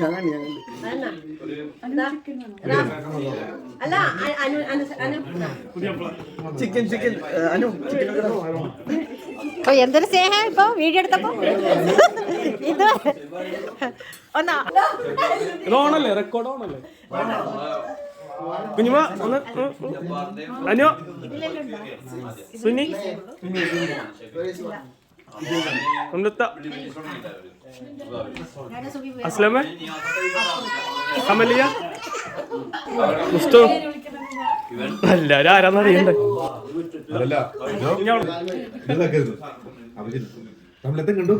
ഞാൻ ഞാൻ അല്ല. Anu Anu Anu. Chicken chicken. Anu chicken ഓ എന്തൊരു സ്നേഹം ഇപ്പൊ വീഡിയോ എടുത്തപ്പോ? ഇത് ഒന്നാ. ഓണല്ലേ? റെക്കോർഡ് ഓണല്ലേ? കുഞ്ഞുമ ഒന്ന്. അനു. സുനി. അമൃത. അസ്ലമ അമലിയ? മുസ്തു. എല്ലാരും ആരാന്നറിയണ്ടേ അതല്ല ഇതാക്കരുത് അവർ നമ്മളെത്തും ഹാപ്പി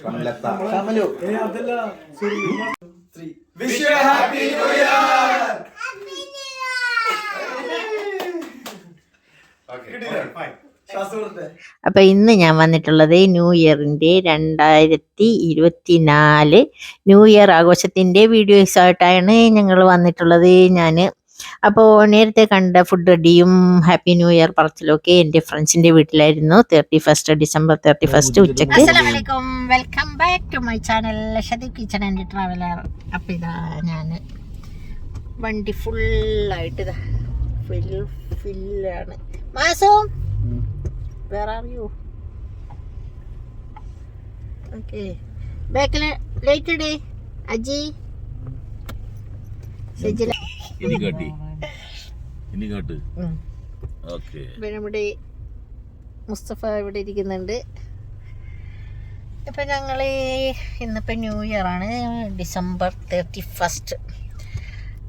കമലത്ത കമലു അപ്പൊ ഇന്ന് ഞാൻ വന്നിട്ടുള്ളത് ന്യൂ ഇയറിന്റെ രണ്ടായിരത്തി ഇരുപത്തിനാല് ന്യൂ ഇയർ ആഘോഷത്തിന്റെ വീഡിയോസ് ആയിട്ടാണ് ഞങ്ങൾ വന്നിട്ടുള്ളത് ഞാൻ അപ്പോൾ നേരത്തെ കണ്ട ഫുഡ് റെഡിയും ഹാപ്പി ന്യൂ ഇയർ പറച്ചിലൊക്കെ എന്റെ ഫ്രണ്ട്സിന്റെ വീട്ടിലായിരുന്നു. Thirty first December thirty first ഉച്ചയ്ക്ക്. Welcome back to my channel Shadeeb kitchen and traveller അപ്പം ഇതാ ഞാൻ വണ്ടി ഫുള്ളായിട്ട് ഇതാ. ഫിൽ ഫില്ലാണ് മാസം വേർ ആർ യു ഓക്കെ ബാക്കിൽ ലൈറ്റ് ഇടേ അജി ഷജില ഇനി കാട്ടി ഇനി കാട്ട്. ഓക്കെ നമ്മുടെ മുസ്തഫ ഇവിടെ ഇരിക്കുന്നുണ്ട്. ഇപ്പം ഞങ്ങൾ ഇന്നിപ്പോൾ ന്യൂ ഇയർ ആണ്. ഡിസംബർ തേർട്ടി ഫസ്റ്റ്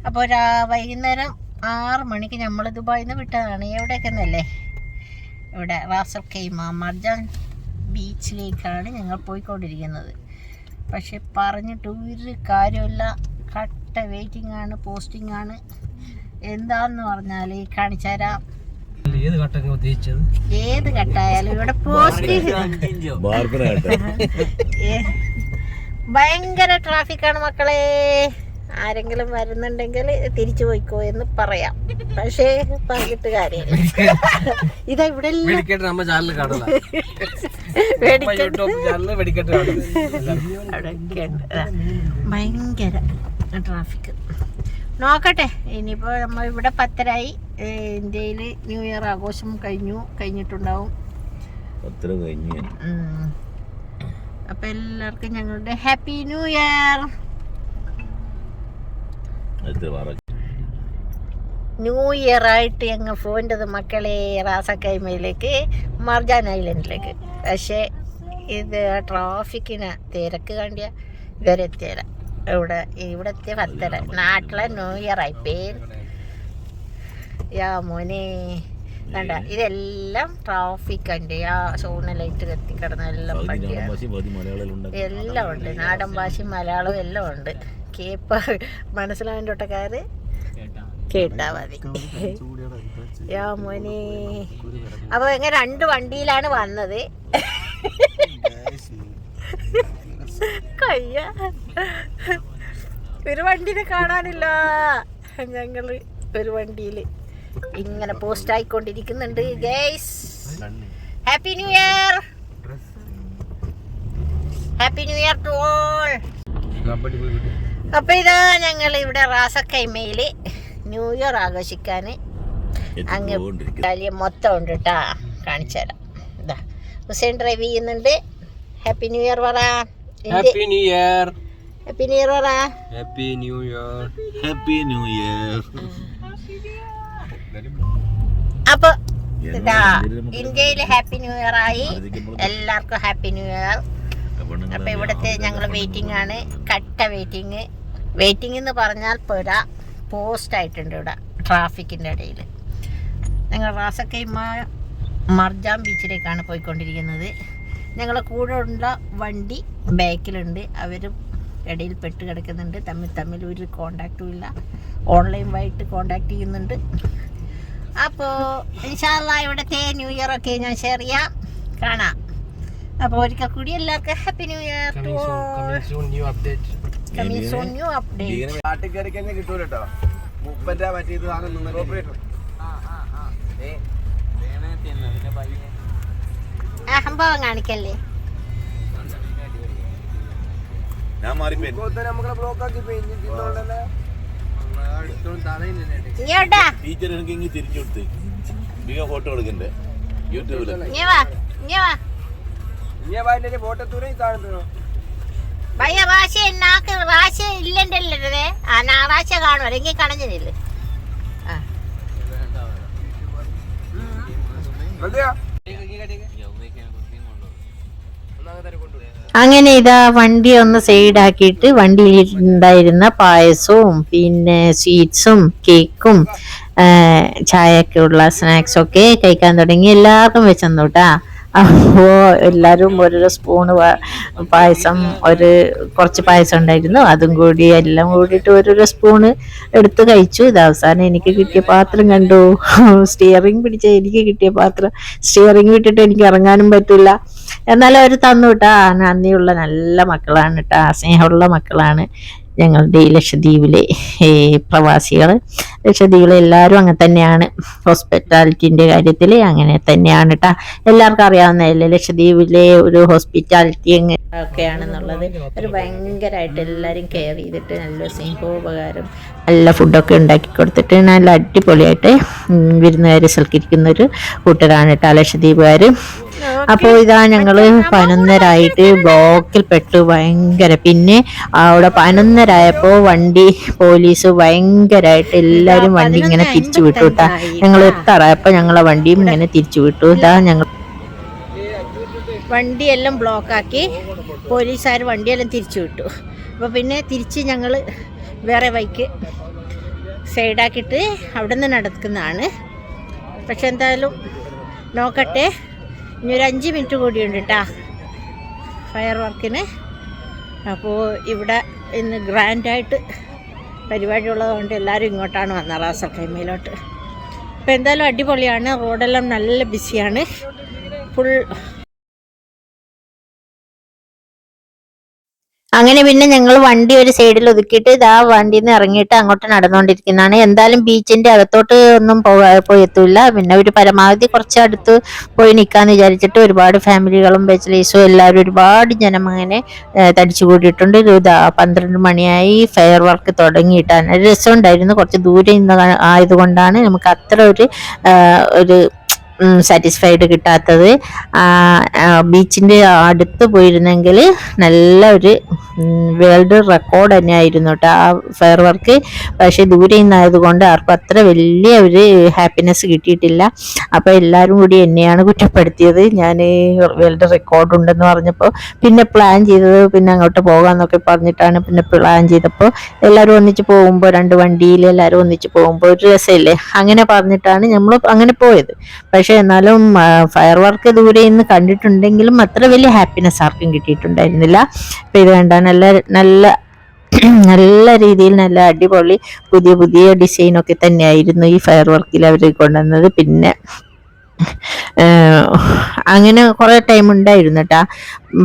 അപ്പോൾ രാ വൈകുന്നേരം ആറ് മണിക്ക് നമ്മൾ ദുബായിൽ നിന്ന് വിട്ടതാണ്. എവിടെയൊക്കെ എന്നല്ലേ ഇവിടെ റാസൽ കൈമ മർജാൻ ബീച്ചിലേക്കാണ് ഞങ്ങൾ പോയിക്കൊണ്ടിരിക്കുന്നത്. പക്ഷെ പറഞ്ഞിട്ട് ഒരു കാര്യമില്ല കട്ട വെയിറ്റിംഗ് ആണ് പോസ്റ്റിംഗ് ആണ് എന്താന്ന് പറഞ്ഞാൽ കാണിച്ചുതരാം ഏത് ഘട്ടമൊക്കെ ഉദ്ദേശിച്ചത്? ഏത് കട്ടായാലും ഇവിടെ പോസ്റ്റ് ബാർബറ കാട്ടെ. ഭയങ്കര ട്രാഫിക്കാണ് മക്കളെ. ആരെങ്കിലും വരുന്നുണ്ടെങ്കിൽ തിരിച്ചു പോയിക്കോ എന്ന് പറയാം. പക്ഷേ പറഞ്ഞിട്ട് കാര്യമില്ല. ഇതാ ഇവിടെ വെടിക്കെട്ട് നമ്മ ചാനൽ കാണുക വെടിക്കെട്ട്. യൂട്യൂബ് ചാനലിൽ വെടിക്കെട്ട് കാണുക അവിടെയൊക്കെ ഉണ്ട്. ഭയങ്കര ട്രാഫിക് നോക്കട്ടെ ഇനിയിപ്പോൾ നമ്മൾ ഇവിടെ പത്തരായി. ഇന്ത്യയിൽ ന്യൂ ഇയർ ആഘോഷം കഴിഞ്ഞു കഴിഞ്ഞിട്ടുണ്ടാവും. അപ്പൊ എല്ലാവർക്കും ഞങ്ങളുടെ happy new year new year ആയിട്ട് ഞങ്ങൾ പോകേണ്ടത് മക്കളെ റാസക്കൈമയിലേക്ക് മർജാൻ ഐലൻഡിലേക്ക്. പക്ഷേ ഇത് ട്രാഫിക്കിന് തിരക്ക് കണ്ടിയ ഇവരെ തിര ഇവിടെ ഇവിടത്തെ വത്തര പത്തര നാട്ടിലെ ന്യൂ ഇയർ ആയി. പേ യാ മോനെ. കണ്ട ഇതെല്ലാം ട്രാഫിക് ഉണ്ട് ആ സോണ ലൈറ്റ് കത്തിക്കിടന്ന എല്ലാം എല്ലാം ഉണ്ട്. നാടൻ ഭാഷയും മലയാളവും എല്ലാം ഉണ്ട്. കേപ്പ മനസ്സിലാവിന്റെ ഒട്ടക്കാര് കേട്ടാ മതി. യാ മോനെ. അപ്പൊ ഇങ്ങനെ രണ്ട് വണ്ടിയിലാണ് വന്നത്. കയ്യ. ഒരു വണ്ടിനെ കാണാനില്ല. ഞങ്ങൾ ഒരു വണ്ടിയിൽ ഇങ്ങനെ post ആയിക്കൊണ്ടിരിക്കുന്നുണ്ട് guys happy new year happy new year to all അപ്പൊ ഇതാ ഞങ്ങൾ ഇവിടെ റാസക്കൈമയിൽ ന്യൂ ഇയർ ആഘോഷിക്കാന് അങ്ങ് ഇറ്റാലിയ മൊത്തം ഉണ്ട് കേട്ടാ കാണിച്ചു തരാം. ഇതാ ഹുസൈൻ ഡ്രൈവ് ചെയ്യുന്നുണ്ട്. ഹാപ്പി ന്യൂ ഇയർ പറയാ happy new year happy new year പറ. Happy new year happy new year അപ്പൊ ഇതാ ഇന്ത്യയിൽ ഹാപ്പി ന്യൂ ഇയർ ആയി. എല്ലാവർക്കും ഹാപ്പി ന്യൂ ഇയർ അപ്പൊ ഇവിടുത്തെ ഞങ്ങൾ വെയിറ്റിംഗ് ആണ്. കട്ട വെയിറ്റിംഗ് വെയിറ്റിംഗ് എന്ന് പറഞ്ഞാൽ പോരാ പോസ്റ്റ് ആയിട്ടുണ്ട് ഇവിടെ ട്രാഫിക്കിന്റെ ഇടയിൽ ഞങ്ങൾ റാസക്കൈമ മർജാം ബീച്ചിലേക്കാണ് പോയിക്കൊണ്ടിരിക്കുന്നത്. ഞങ്ങളെ കൂടെ ഉള്ള വണ്ടി ബാക്കിലുണ്ട്. അവരും ഇടയിൽ പെട്ട് കിടക്കുന്നുണ്ട്. തമ്മിൽ തമ്മിൽ ഒരു കോണ്ടാക്റ്റും ഇല്ല. ഓൺലൈൻ വായിട്ട് കോണ്ടാക്ട് ചെയ്യുന്നുണ്ട്. അപ്പോൾ ഇൻഷാല്ല ഇവിടുത്തെ ന്യൂ ഇയർ ഒക്കെ ഞാൻ ഷെയർ ചെയ്യാം. കാണാം. അപ്പോൾ ഒരിക്കൽ കൂടി എല്ലാവർക്കും happy new year to new update coming soon new update കയറി കഴിഞ്ഞാൽ കിട്ടൂല കേട്ടോ മുപ്പന്റെ മറ്റേ ഇത് വാങ്ങുന്ന കോപ്പറേറ്റർ അഹംഭാവം കാണിക്കല്ലേ? ഞാൻ മാറി നമ്മളെ ബ്ലോക്ക് ആക്കി പിന്നോണ്ടല്ലേ ഇങ്ങോട്ടാ ടീച്ചർ എനിക്ക് ഇങ്ങനെ തിരിച്ചു കൊടുത്ത്. ഫോട്ടോ എടുക്കണ്ടേ? യൂട്യൂബിൽ ഭാഷ നാക്ക് ഭാഷ ഇല്ലണ്ടല്ലേ ആ ഞായറാഴ്ച കാണും. അല്ലെങ്കിൽ കണഞ്ഞില്ല അങ്ങനെ ഇതാ വണ്ടി ഒന്ന് സൈഡാക്കിയിട്ട് വണ്ടിയിൽ ഉണ്ടായിരുന്ന പായസവും പിന്നെ സ്വീറ്റ്സും കേക്കും ചായയൊക്കെ ഉള്ള സ്നാക്സ് ഒക്കെ കഴിക്കാൻ തുടങ്ങി. എല്ലാവർക്കും വെച്ചെന്നു കേട്ടാ അപ്പോ എല്ലാവരും ഓരോരോ സ്പൂണ് പായസം ഒരു കുറച്ച് പായസം ഉണ്ടായിരുന്നു. അതും കൂടി എല്ലാം കൂടിയിട്ട് ഓരോരോ സ്പൂണ് എടുത്ത് കഴിച്ചു. ഇത് അവസാനം എനിക്ക് കിട്ടിയ പാത്രം കണ്ടു. സ്റ്റിയറിംഗ് പിടിച്ച എനിക്ക് കിട്ടിയ പാത്രം. സ്റ്റിയറിംഗ് വിട്ടിട്ട് എനിക്ക് ഇറങ്ങാനും പറ്റില്ല. എന്നാലും അവർ തന്നു കേട്ടാ. നന്ദിയുള്ള നല്ല മക്കളാണ് കേട്ടാ. സ്നേഹമുള്ള മക്കളാണ്. ഞങ്ങളുടെ ഈ ലക്ഷദ്വീപിലെ പ്രവാസികൾ ലക്ഷദ്വീപിലെ എല്ലാവരും അങ്ങനെ തന്നെയാണ്. ഹോസ്പിറ്റാലിറ്റിന്റെ കാര്യത്തിൽ അങ്ങനെ തന്നെയാണ് കേട്ടോ എല്ലാവർക്കും അറിയാവുന്നതല്ലേ ലക്ഷദ്വീപിലെ ഒരു ഹോസ്പിറ്റാലിറ്റി ഒക്കെയാണെന്നുള്ളത്. ഒരു ഭയങ്കരമായിട്ട് എല്ലാവരും കെയർ ചെയ്തിട്ട് നല്ല സ്നേഹോപകാരം നല്ല ഫുഡൊക്കെ ഉണ്ടാക്കി കൊടുത്തിട്ട് നല്ല അടിപൊളിയായിട്ട് വിരുന്നുകാരെ സൽക്കരിക്കുന്ന ഒരു കൂട്ടരാണ് കേട്ടോ ലക്ഷദ്വീപുകാർ അപ്പോൾ ഇതാ ഞങ്ങൾ പതിനൊന്നരായിട്ട് ബ്ലോക്കിൽ പെട്ടു ഭയങ്കര. പിന്നെ അവിടെ പതിനൊന്നരായപ്പോൾ വണ്ടി പോലീസ് ഭയങ്കരമായിട്ട് എല്ലാരും വണ്ടി ഇങ്ങനെ തിരിച്ചു വിട്ടു കേട്ടാ. ഞങ്ങൾ എത്താറായപ്പോൾ ഞങ്ങളെ വണ്ടിയും ഇങ്ങനെ തിരിച്ചു വിട്ടു. ഇതാ ഞങ്ങൾ വണ്ടിയെല്ലാം ബ്ലോക്കാക്കി. പോലീസുകാർ വണ്ടിയെല്ലാം തിരിച്ചു വിട്ടു. അപ്പോൾ പിന്നെ തിരിച്ച് ഞങ്ങൾ വേറെ ബൈക്ക് സൈഡാക്കിയിട്ട് അവിടെ നിന്ന് നടക്കുന്നതാണ്. പക്ഷെ എന്തായാലും നോക്കട്ടെ. ഇനി ഒരു അഞ്ച് മിനിറ്റ് കൂടിയുണ്ട് കേട്ടാ ഫയർ വർക്കിന് അപ്പോൾ ഇവിടെ ഇന്ന് ഗ്രാൻഡായിട്ട് പരിപാടി ഉള്ളതുകൊണ്ട് എല്ലാവരും ഇങ്ങോട്ടാണ് വന്നത് റാസക്കൈമയിലോട്ട് അപ്പോൾ എന്തായാലും അടിപൊളിയാണ് റോഡെല്ലാം നല്ല ബിസിയാണ് ഫുൾ അങ്ങനെ പിന്നെ ഞങ്ങൾ വണ്ടി ഒരു സൈഡിൽ ഒതുക്കിയിട്ട് ഇതാ വണ്ടിയിൽ നിന്ന് ഇറങ്ങിയിട്ട് അങ്ങോട്ട് നടന്നുകൊണ്ടിരിക്കുന്നതാണ് എന്തായാലും ബീച്ചിന്റെ അകത്തോട്ട് ഒന്നും പോകാ പോയി എത്തൂല പിന്നെ ഒരു പരമാവധി കുറച്ച് അടുത്ത് പോയി നിൽക്കാന്ന് വിചാരിച്ചിട്ട് ഒരുപാട് ഫാമിലികളും ബെച്ചലേഴ്സും എല്ലാവരും ഒരുപാട് ജനം അങ്ങനെ തടിച്ചു കൂടിയിട്ടുണ്ട്. ഇതാ പന്ത്രണ്ട് മണിയായി ഫെയർ വർക്ക് തുടങ്ങിയിട്ടാണ്. രസമുണ്ടായിരുന്നു. കുറച്ച് ദൂരെ നിന്ന് ആയതുകൊണ്ടാണ് നമുക്ക് അത്ര ഒരു ഒരു സാറ്റിസ്ഫൈഡ് കിട്ടാത്തത്. ബീച്ചിന്റെ അടുത്ത് പോയിരുന്നെങ്കിൽ നല്ല ഒരു വേൾഡ് റെക്കോർഡ് തന്നെ ആയിരുന്നു കേട്ടോ ആ ഫയർ വർക്ക് പക്ഷേ ദൂരെ നിന്നായതുകൊണ്ട് ആർക്കും അത്ര വലിയ ഒരു ഹാപ്പിനെസ് കിട്ടിയിട്ടില്ല. അപ്പോൾ എല്ലാവരും കൂടി എന്നെയാണ് കുറ്റപ്പെടുത്തിയത്. ഞാൻ വേൾഡ് റെക്കോർഡ് ഉണ്ടെന്ന് പറഞ്ഞപ്പോൾ പിന്നെ പ്ലാൻ ചെയ്തത് പിന്നെ അങ്ങോട്ട് പോകാമെന്നൊക്കെ പറഞ്ഞിട്ടാണ് പിന്നെ പ്ലാൻ ചെയ്തപ്പോൾ എല്ലാവരും ഒന്നിച്ച് പോകുമ്പോൾ രണ്ട് വണ്ടിയിൽ എല്ലാവരും ഒന്നിച്ച് പോകുമ്പോൾ ഒരു രസമില്ലേ അങ്ങനെ പറഞ്ഞിട്ടാണ് നമ്മൾ അങ്ങനെ പോയത്. പക്ഷെ എന്നാലും ഫയർ വർക്ക് ദൂരെ നിന്ന് കണ്ടിട്ടുണ്ടെങ്കിലും അത്ര വലിയ ഹാപ്പിനെസ് ആർക്കും കിട്ടിയിട്ടുണ്ടായിരുന്നില്ല. അപ്പം ഇത് കണ്ട നല്ല നല്ല നല്ല രീതിയിൽ നല്ല അടിപൊളി പുതിയ പുതിയ ഡിസൈനൊക്കെ തന്നെയായിരുന്നു ഈ ഫയർ വർക്കിൽ അവർ കൊണ്ടുവന്നത്. പിന്നെ അങ്ങനെ കുറേ ടൈം ഉണ്ടായിരുന്നു കേട്ടാ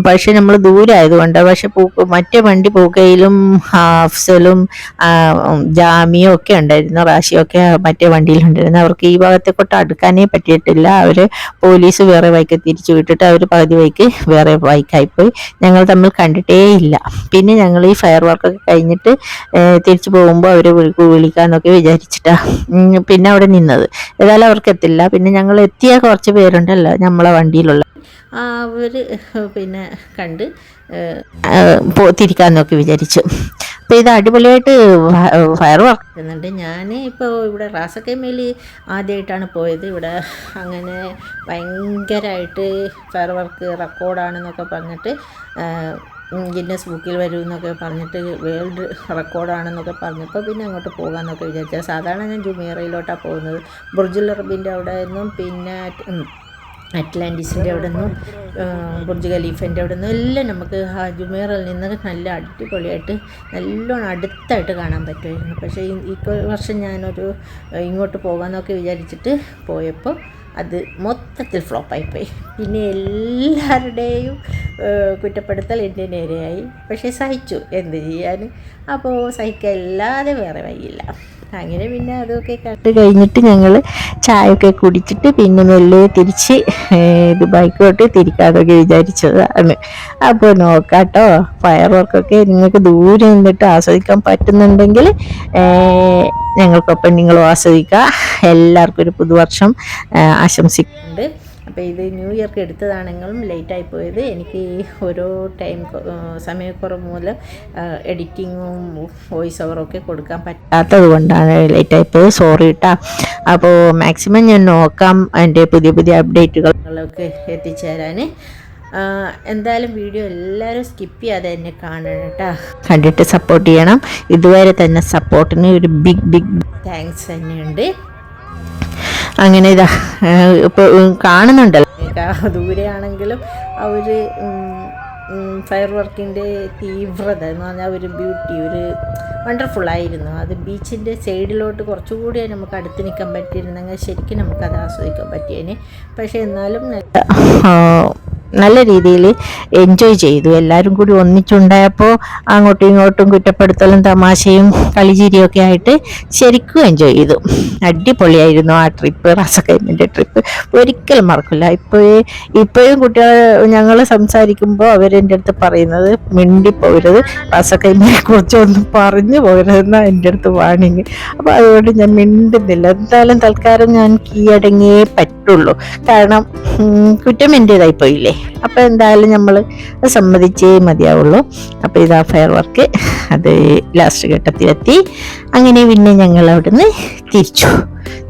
പക്ഷെ നമ്മൾ ദൂരമായതുകൊണ്ട് പക്ഷെ പൂക്ക് മറ്റേ വണ്ടി പൂക്കയിലും ഹാഫ്സലും ജാമിയും ഒക്കെ ഉണ്ടായിരുന്നു. റാഷിയൊക്കെ മറ്റേ വണ്ടിയിലുണ്ടായിരുന്നു. അവർക്ക് ഈ ഭാഗത്തെ കൊണ്ട് അടുക്കാനേ പറ്റിയിട്ടില്ല. അവർ പോലീസ് വേറെ വൈക്ക് തിരിച്ചു വിട്ടിട്ട് അവർ പകുതി വൈക്ക് വേറെ പോയി. ഞങ്ങൾ തമ്മിൽ കണ്ടിട്ടേ ഇല്ല. പിന്നെ ഞങ്ങൾ ഈ ഫയർ വർക്കൊക്കെ കഴിഞ്ഞിട്ട് തിരിച്ചു പോകുമ്പോൾ അവർ വിളിക്കാന്നൊക്കെ വിചാരിച്ചിട്ടാ പിന്നെ അവിടെ നിന്നത്. ഏതായാലും അവർക്ക് എത്തില്ല. പിന്നെ ഞങ്ങൾ എത്തിയ കുറച്ച് പേരുണ്ടല്ലോ നമ്മളെ വണ്ടിയിലുള്ള. അവർ പിന്നെ കണ്ട് തിരിക്കാൻ നോക്കി വിചാരിച്ചു. അപ്പോൾ ഇത് അടിപൊളിയായിട്ട് ഫയർ വർക്ക് ചെയ്യുന്നുണ്ട് ഞാൻ ഇപ്പോൾ ഇവിടെ റാസക്കൈമയിൽ ആദ്യമായിട്ടാണ് പോയത്. ഇവിടെ അങ്ങനെ ഭയങ്കരമായിട്ട് ഫയർ വർക്ക് റെക്കോർഡാണെന്നൊക്കെ പറഞ്ഞിട്ട് ഗിന്നസ് ബുക്കിൽ വരും എന്നൊക്കെ പറഞ്ഞിട്ട് വേൾഡ് റെക്കോർഡാണെന്നൊക്കെ പറഞ്ഞപ്പോൾ പിന്നെ അങ്ങോട്ട് പോകാമെന്നൊക്കെ വിചാരിച്ചത് സാധാരണ ഞാൻ ജുമേറയിലോട്ടാണ് പോകുന്നത്. ബുർജുൽ അറബിന്റെ അവിടെ നിന്നും പിന്നെ അറ്റ്ലാന്റിസിന്റെ അവിടെ നിന്നും ബുർജ് ഖലീഫന്റെ അവിടെ നിന്നും എല്ലാം നമുക്ക് ജുമേറിൽ നിന്ന് നല്ല അടിപൊളിയായിട്ട് നല്ലോണം അടുത്തായിട്ട് കാണാൻ പറ്റുമായിരുന്നു. പക്ഷേ ഈ വർഷം ഞാനൊരു ഇങ്ങോട്ട് പോകാമെന്നൊക്കെ വിചാരിച്ചിട്ട് പോയപ്പോൾ അത് മൊത്തത്തിൽ ഫ്ലോപ്പായിപ്പോയി. പിന്നെ എല്ലാവരുടെയും കുറ്റപ്പെടുത്തൽ എന്റെ നേരെയായി. പക്ഷേ സഹിച്ചു. എന്ത് ചെയ്യാൻ അപ്പോൾ സഹിക്കല്ലാതെ വേറെ വയ്യില്ല അങ്ങനെ പിന്നെ അതൊക്കെ കണ്ട് കഴിഞ്ഞിട്ട് ഞങ്ങൾ ചായയൊക്കെ കുടിച്ചിട്ട് പിന്നെ മെല്ലെ തിരിച്ച് ദുബായിക്കോട്ട് തിരിക്കാതൊക്കെ വിചാരിച്ചതാണ്. അപ്പോൾ നോക്കാട്ടോ. ഫയർ വർക്കൊക്കെ നിങ്ങൾക്ക് ദൂരെ നിന്നിട്ട് ആസ്വദിക്കാൻ പറ്റുന്നുണ്ടെങ്കിൽ ഞങ്ങൾക്കൊപ്പം നിങ്ങളും ആസ്വദിക്കുക. എല്ലാവർക്കും ഒരു പുതുവർഷം ആശംസിക്കുന്നുണ്ട്. അപ്പോൾ ഇത് ന്യൂ ഇയർക്ക് എടുത്തതാണെങ്കിലും ലേറ്റായി പോയത്. എനിക്ക് ഓരോ ടൈം സമയക്കുറവ് മൂലം എഡിറ്റിങ്ങും വോയിസ് ഓവറൊക്കെ കൊടുക്കാൻ പറ്റാത്തത് കൊണ്ടാണ് ലേറ്റായി പോയത്. സോറി കേട്ടോ അപ്പോൾ മാക്സിമം ഞാൻ നോക്കാം അതിന്റെ പുതിയ പുതിയ അപ്ഡേറ്റുകളൊക്കെ എത്തിച്ചേരാൻ. എന്തായാലും വീഡിയോ എല്ലാവരും സ്കിപ്പ് ചെയ്യാതെ എന്നെ കാണണം കേട്ടോ. കണ്ടിട്ട് സപ്പോർട്ട് ചെയ്യണം. ഇതുവരെ തന്നെ സപ്പോർട്ടിന് ഒരു ബിഗ് ബിഗ് താങ്ക്സ് തന്നെയുണ്ട്. അങ്ങനെ ഇതാ ഇപ്പോൾ കാണുന്നുണ്ടല്ലോ. ദൂരെയാണെങ്കിലും അവർ ഫയർ വർക്കിന്റെ തീവ്രത എന്ന് പറഞ്ഞാൽ ഒരു ബ്യൂട്ടി ഒരു വണ്ടർഫുൾ ആയിരുന്നു. അത് ബീച്ചിന്റെ സൈഡിലോട്ട് കുറച്ചുകൂടി നമുക്ക് അടുത്ത് നിൽക്കാൻ പറ്റിയിരുന്നെങ്കിൽ ശരിക്കും നമുക്കത് ആസ്വദിക്കാൻ പറ്റിയേനെ. പക്ഷേ എന്നാലും നല്ല രീതിയിൽ എൻജോയ് ചെയ്തു. എല്ലാവരും കൂടി ഒന്നിച്ചുണ്ടായപ്പോൾ അങ്ങോട്ടും ഇങ്ങോട്ടും കുറ്റപ്പെടുത്തലും തമാശയും കളിചിരിയും ഒക്കെ ആയിട്ട് ശരിക്കും എൻജോയ് ചെയ്തു. അടിപൊളിയായിരുന്നു ആ ട്രിപ്പ് റസക്കൈമിന്റെ ട്രിപ്പ് ഒരിക്കലും മറക്കില്ല. ഇപ്പോഴേ ഇപ്പോഴും കുട്ടികൾ ഞങ്ങൾ സംസാരിക്കുമ്പോൾ അവരെന്റെ അടുത്ത് പറയുന്നത് മിണ്ടിപ്പോകരുത് റസക്കൈമിനെ കുറിച്ച് ഒന്നും പറഞ്ഞു പോകരുതെന്നാണ് എന്റെ അടുത്ത് വാണിങ് അപ്പോൾ അതുകൊണ്ട് ഞാൻ മിണ്ടുന്നില്ല. എന്തായാലും തൽക്കാലം ഞാൻ കീഴടങ്ങിയേ പറ്റുള്ളൂ. കാരണം കുറ്റം എന്റേതായി പോയില്ലേ? അപ്പോൾ എന്തായാലും നമ്മൾ സമ്മതിച്ചേ മതിയാവുള്ളൂ. അപ്പോൾ ഇതാ ഫയർ വർക്ക് അത് ലാസ്റ്റ് ഘട്ടത്തിലെത്തി. അങ്ങനെ പിന്നെ ഞങ്ങൾ അവിടുന്ന് തിരിച്ചു.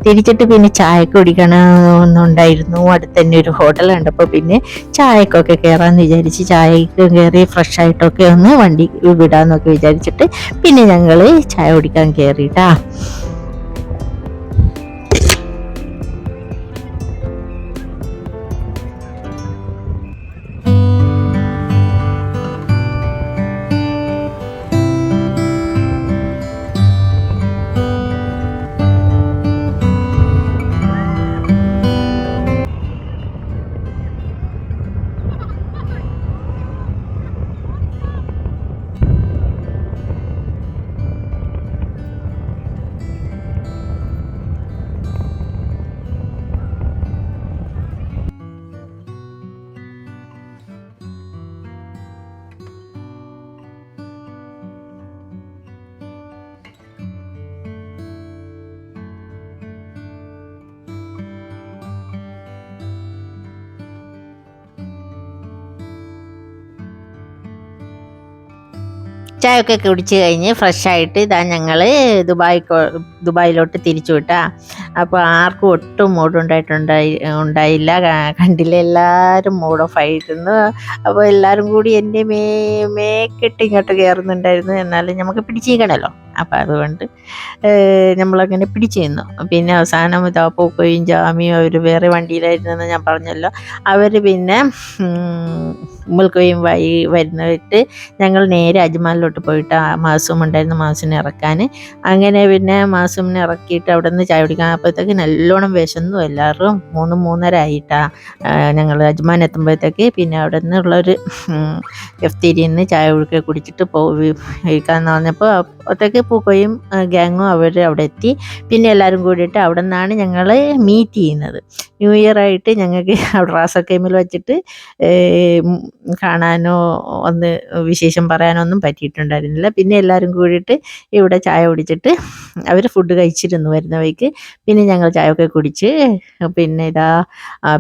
തിരിച്ചിട്ട് പിന്നെ ചായ കുടിക്കണമെന്നുണ്ടായിരുന്നു. അടുത്ത് തന്നെ ഒരു ഹോട്ടൽ കണ്ടപ്പോൾ പിന്നെ ചായക്കൊക്കെ കയറാമെന്ന് വിചാരിച്ച് ചായക്ക് കയറി ഫ്രഷ് ആയിട്ടൊക്കെ ഒന്ന് വണ്ടി വിടാമെന്നൊക്കെ വിചാരിച്ചിട്ട് പിന്നെ ഞങ്ങൾ ചായ കുടിക്കാൻ കയറിയിട്ടാ ചായയൊക്കെ കുടിച്ച് കഴിഞ്ഞ് ഫ്രഷ് ആയിട്ട് ഇതാ ഞങ്ങൾ ദുബായ് ദുബായിലോട്ട് തിരിച്ചു വിട്ടാ. അപ്പോൾ ആർക്കും ഒട്ടും മൂഡ് ഉണ്ടായിട്ടുണ്ടായി ഉണ്ടായില്ല കണ്ടില്ല? എല്ലാവരും മൂഡ് ഓഫ് ആയിരുന്നു അപ്പോൾ എല്ലാവരും കൂടി എന്റെ മേ മേക്കിട്ട് ഇങ്ങോട്ട് കയറുന്നുണ്ടായിരുന്നു എന്നാലും നമുക്ക് പിടിച്ചിരിക്കണമല്ലോ അപ്പോൾ അതുകൊണ്ട് നമ്മളങ്ങനെ പിടിച്ചു നിന്നു. പിന്നെ അവസാനം ഇതാ പൂക്കോയും ജാമിയും അവർ വേറെ വണ്ടിയിലായിരുന്നെന്ന് ഞാൻ പറഞ്ഞല്ലോ. അവർ പിന്നെ മുൽക്കോയും വഴി വരുന്നിട്ട് ഞങ്ങൾ നേരെ അജ്മാലിലോട്ട് പോയിട്ട് മാസൂം ഉണ്ടായിരുന്നു മാസൂമിനെ ഇറക്കാൻ. അങ്ങനെ പിന്നെ മാസൂമിനെ ഇറക്കിയിട്ട് അവിടെ നിന്ന് ചായ കുടിക്കാൻ അപ്പോഴത്തേക്ക് നല്ലോണം വിശന്നു എല്ലാവരും. മൂന്ന് മൂന്നര ആയിട്ടാ ഞങ്ങൾ അജ്മാൻ എത്തുമ്പോഴത്തേക്ക് പിന്നെ അവിടെ നിന്നുള്ളൊരു എഫ്തിരിയിൽ നിന്ന് ചായ കുടിക്കുക കുടിച്ചിട്ട് പോകാന്ന് പറഞ്ഞപ്പോൾ അപ്പോഴത്തേക്ക് പൂക്കോയും ഗ്യാങ്ങും അവർ അവിടെ എത്തി. പിന്നെ എല്ലാവരും കൂടിയിട്ട് അവിടെ നിന്നാണ് ഞങ്ങൾ മീറ്റ് ചെയ്യുന്നത്. ന്യൂ ഇയർ ആയിട്ട് ഞങ്ങൾക്ക് അവിടെ റാസക്കേമിൽ വെച്ചിട്ട് കാണാനോ ഒന്ന് വിശേഷം പറയാനോ ഒന്നും പറ്റിയിട്ടുണ്ടായിരുന്നില്ല. പിന്നെ എല്ലാവരും കൂടിയിട്ട് ഇവിടെ ചായ കുടിച്ചിട്ട് അവർ ഫുഡ് കഴിച്ചിരുന്നു വരുന്ന വഴിക്ക് പിന്നെ ഞങ്ങൾ ചായ ഒക്കെ കുടിച്ച് പിന്നെ ഇതാ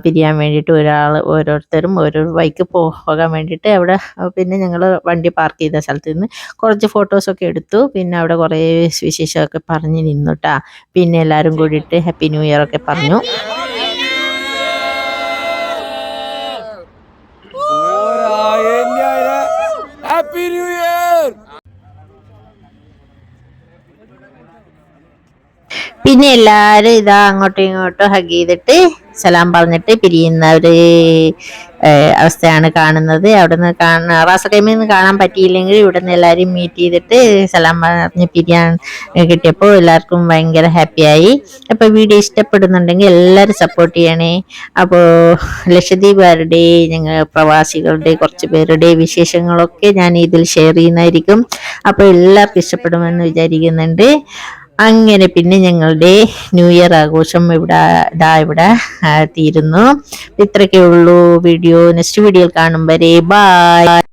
പിരിയാൻ വേണ്ടിയിട്ട് ഒരാൾ ഓരോരുത്തരും ഓരോ വഴിക്ക് പോകാൻ വേണ്ടിയിട്ട് അവിടെ പിന്നെ ഞങ്ങൾ വണ്ടി പാർക്ക് ചെയ്ത സ്ഥലത്ത് നിന്ന് കുറച്ച് ഫോട്ടോസൊക്കെ എടുത്തു. പിന്നെ അവിടെ കുറേ വിശേഷമൊക്കെ പറഞ്ഞ് നിന്നുട്ടാ പിന്നെ എല്ലാവരും കൂടിയിട്ട് ഹാപ്പി ന്യൂ ഇയർ ഒക്കെ പറഞ്ഞു ഹാപ്പി ന്യൂ ഇയർ പിന്നെ എല്ലാവരും ഇതാ അങ്ങോട്ടും ഇങ്ങോട്ടും ഹഗ് ചെയ്തിട്ട് സലാം പറഞ്ഞിട്ട് പിരിയുന്ന ഒരു അവസ്ഥയാണ് കാണുന്നത്. അവിടെ നിന്ന് കാണ റാസ ടൈമിൽ നിന്ന് കാണാൻ പറ്റിയില്ലെങ്കിൽ ഇവിടെ നിന്ന് എല്ലാവരും മീറ്റ് ചെയ്തിട്ട് സലാം പറഞ്ഞ് പിരിയാൻ കിട്ടിയപ്പോൾ എല്ലാവർക്കും ഭയങ്കര ഹാപ്പിയായി അപ്പോൾ വീഡിയോ ഇഷ്ടപ്പെടുന്നുണ്ടെങ്കിൽ എല്ലാവരും സപ്പോർട്ട് ചെയ്യണേ. അപ്പോൾ ലക്ഷദ്വീപുകാരുടെ ഞങ്ങൾ പ്രവാസികളുടെ കുറച്ച് പേരുടെ വിശേഷങ്ങളൊക്കെ ഞാൻ ഇതിൽ ഷെയർ ചെയ്യുന്നതായിരിക്കും. അപ്പോൾ എല്ലാവർക്കും ഇഷ്ടപ്പെടുമെന്ന് വിചാരിക്കുന്നുണ്ട്. അങ്ങനെ പിന്നെ ഞങ്ങളുടെ ന്യൂ ഇയർ ആഘോഷം ഇവിടെ ഇതാ ഇവിടെ തീരുന്നു. ഇത്രയൊക്കെ ഉള്ളൂ വീഡിയോ നെക്സ്റ്റ് വീഡിയോയിൽ കാണും വരെ. ബൈ